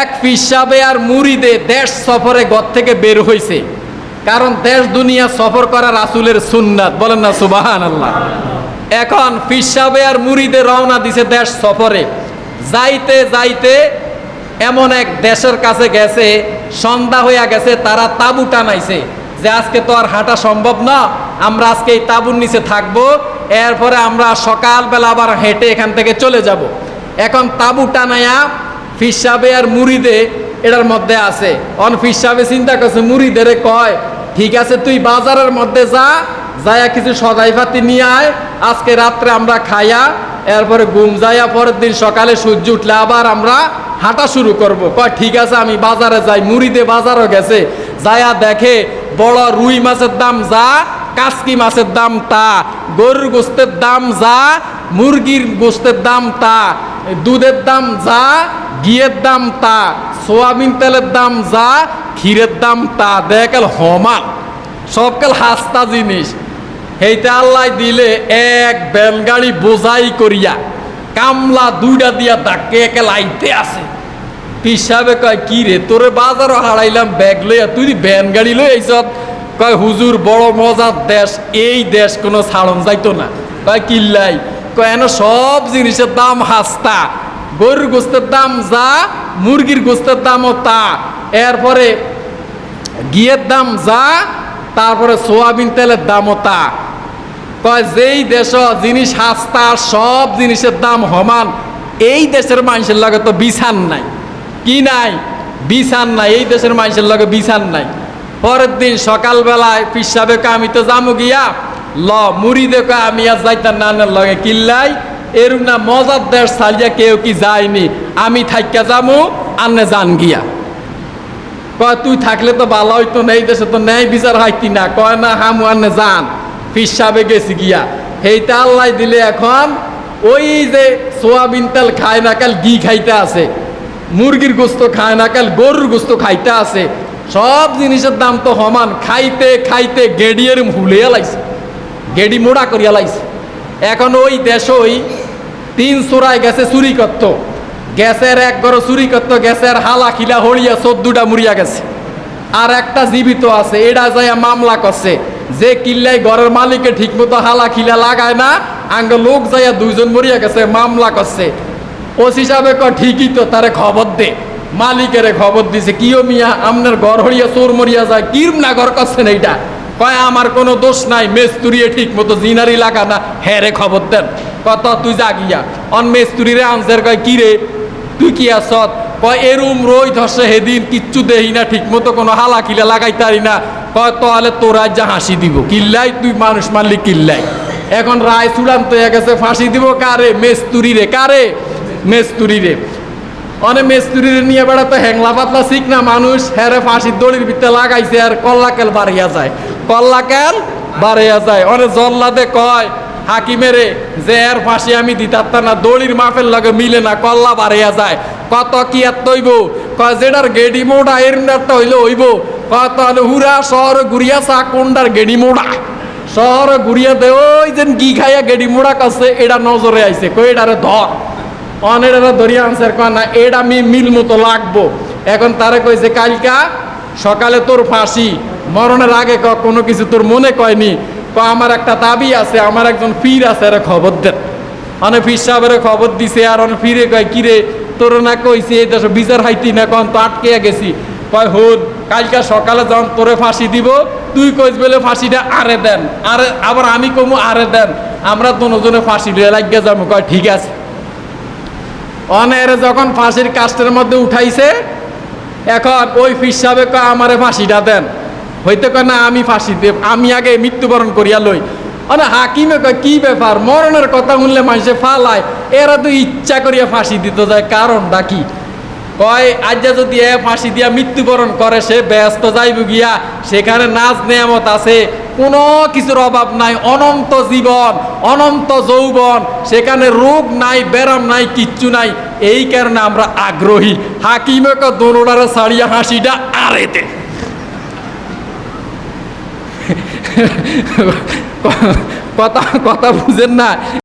এক পিসাবে আর মুড়িদে দেশ সফরে ঘর থেকে বের হয়েছে কারণ দেশ দুনিয়া সফর করা রাসুলের সুন্নাত। বলেন না সুবাহান আল্লাহ এখন পিসাবে আর মুড়িদে রওনা দিছে দেশ সফরে। যাইতে যাইতে এমন এক দেশের কাছে গেছে, সন্ধ্যা হইয়া গেছে, তারা তাবু টানাইছে যে আজকে তো আর হাঁটা সম্ভব না, আমরা আজকে এই তাবুর নিচে থাকব, এরপরে আমরা সকালবেলা আবার হেঁটে এখান থেকে চলে যাব। এখন তাবু টানাইয়া ফিসাবে আর মুড়িদে এটার মধ্যে আছে। অন ফিসাবে চিন্তা করছে, মুড়িদের কয়, ঠিক আছে, তুই বাজারের মধ্যে যা, যায়া কিছু সদাই পাতি নিয়ে আয়, আজকে রাত্রে আমরা খাইয়া, এরপরে ঘুম যাইয়া পরের দিন সকালে সূর্য উঠলে আবার আমরা হাঁটা শুরু করব। কয়, ঠিক আছে, আমি বাজারে যাই, মুড়িদে বাজারও গেছে। যায়া দেখে বড় রুই মাছের দাম যা কাসকি মাছের দাম তা, গরুর গোস্তের দাম যা, মুরগির গোস্তের দাম তা দুধের দাম যা, ঘিয়ের দাম তা, সোয়াবিন তেলের দাম যা, ক্ষীরের দাম তা দেখাল হমান সবকাল হাস্তা জিনিস। সেইটা আল্লাহ দিলে এক বেলগাড়ি বোঝাই করিয়া, কামলা দুইটা দিয়া ডাকে একে লাইতে আছে পিসাবে কয়, কি রে, তোরে বাজারও হারাইলাম, ব্যাগ লইয়া তুই ভ্যান গাড়ি লই আইসত কয়, হুজুর, বড় মজার দেশ, এই দেশ কোনো ছাড়ন যাইতো না। কয়, কিল্লাই কয় এন সব জিনিসের দাম হাস্তা? গরুর গোস্তের দাম যা, মুরগির গোস্তের দামও তা। এরপরে ঘিয়ের দাম যা, তারপরে সোয়াবিন তেলের দামও তা। কয়, যেই দেশ জিনিস হাস্তা, সব জিনিসের দাম সমান, এই দেশের মানুষের লগে তো বিছান নাই। কি নাই? বিছান নাই, এই দেশের মানুষের লগে বিছান নাই। পরের দিন সকালবেলায় পিসাবে আমি তো যামু গিয়া ল, মুড়ি দেখো, আমি আর যাইতাম নানের লগে কিল্লাই। এরম না, মজার দেশ সালিয়া কেউ কি যায়নি। আমি থাইকা যামু আন্নে যান গিয়া। কয়, তুই থাকলে তো ভালো হইতো না, এই দেশে তো ন্যায় বিচার হাইতি না? কয়, না, হামু, আনে যান। পিসাবে গেছি গিয়া। সেইটা আল্লাহ দিলে এখন, ওই যে সোয়াবিন তেল খায় না, কাল ঘি খাইতে আছে। মুরগির গোস্ত খায় না, কাল গরুর গোস্ত খাইতে আছে। সব জিনিসের দাম তো সমান। খাইতে খাইতে গেডিয়ের হুলিয়া লাইছে গেডি মোড়া করিয়া লাইছে। এখন ওই দেশ দেশই তিন চোরায় গেছে চুরি করতো। গ্যাসের এক গড় চুরি করতো গ্যাসের হালা খিলা হড়িয়া চোদ্দটা মুড়িয়া গেছে। আর একটা জীবিত আছে এটা যাইয়া মামলা করছে। যে কিল্লাই ঘরের মালিকে ঠিকমতো হালা খিলা লাগায় না, আঙ্গ লোক যাইয়া দুইজন মরিয়া গেছে, মামলা করছে। ওস হিসাবে ক, ঠিকই তো, তারে খবর দে। মালিকের খবর দিছে, কিও মিয়া আপনার ঘর হরিয়া চোর মরিয়া যায়, কিরম না ঘর করছেন এইটা কয়, আমার কোনো দোষ নাই মেস্তুরিয়ে ঠিক মতো জিনারি লাগা না। হ্যাঁ রে খবর দেন কত তুই জাগিয়া? অন মেস্তুরি রে আনসার কয়, কি রে, তুই কি আসত কয় এরুম রই ধসে হেদিন, কিচ্ছু দেহি না ঠিক মতো কোনো হালা কিলা লাগাইতারি না। কয়, তাহলে তোরা যা হাসি দিব। কিল্লাই, তুই মানুষ মারলি কিল্লাই। এখন রায় চূড়ান্ত হয়ে গেছে, ফাঁসি দিব কারে? মেস্তুরি রে কারে? মেস্তুরি রে অনেক মেস্তুরির নিয়ে বেড়াতে হ্যাংলা পাতলা শিখ না মানুষ হ্যারে ফাঁসির দড়ির ভিতরে লাগাইছে আর কল্লাকেল বাড়িয়া যায়। কল্লাকেল বাড়িয়া যায়। অনেক জল্লাদে কয় হাকিমেরে যে এর ফাঁসি আমি দিতাম না, দড়ির মাপের লগে মিলে না, কল্লা বাড়িয়া যায়। কত কি আর তৈব? কয় যেটার গেডি মোড়া, এর হইলে হইব। কত হুরা শহর ঘুরিয়া চা কোনটার গেডি মোড়া। শহর ঘুরিয়া দে, ওই যেন গি খাইয়া গেডি মোড়া কাছে এটা নজরে আইছে। কই এটারে ধর। অনেরা ধরিয়া আনছে কয়, না এটা আমি মিল মতো লাগবো। এখন তারে কইছে কালকা সকালে তোর ফাঁসি, মরণের আগে ক, কোনো কিছু তোর মনে কয়নি? ক আমার একটা দাবি আছে, আমার একজন পীর আছে, এর খবর দেন। অনেক পীর সাহেবের খবর দিছে, আর অনেক ফিরে কয় কিরে তোর না কইছে, এই দেশ বিচার হাইতি না কন, তো আটকে গেছি। কয়, হোদ, কালকা সকালে যখন তোরে ফাঁসি দিব, তুই কইস বলে ফাঁসিটা আরে দেন, আরে, আবার আমি কমু আরে দেন, আমরা দুজনে ফাঁসি লিয়ে লাগিয়ে যাব। কয়, ঠিক আছে। অনের যখন ফাঁসির কাস্টের মধ্যে উঠাইছে, এখন ওই ফিস সাহেব আমারে ফাঁসিটা দেন। হইতে কয়, না, আমি ফাঁসি দেব, আমি আগে মৃত্যুবরণ করিয়া লই। অনে হাকিমে কয়, কি ব্যাপার? মরণের কথা শুনলে মানুষে ফালায়, এরা তো ইচ্ছা করিয়া ফাঁসি দিতে যায়, কারণটা কি? কয় আজ যদি এ ফাঁসি দিয়া মৃত্যুবরণ করে, সে ব্যস্ত যাইব গিয়া, সেখানে নাচ নেয়ামত আছে কোনো কিছুর অভাব নাই, অনন্ত জীবন, অনন্ত যৌবন, সেখানে রোগ নাই ব্যারাম নাই, কিচ্ছু নাই। এই কারণে আমরা আগ্রহী। হাকিমকে দোনোডারে সারিয়া হাসিটা আরেতে। কথা কথা বুঝেন না।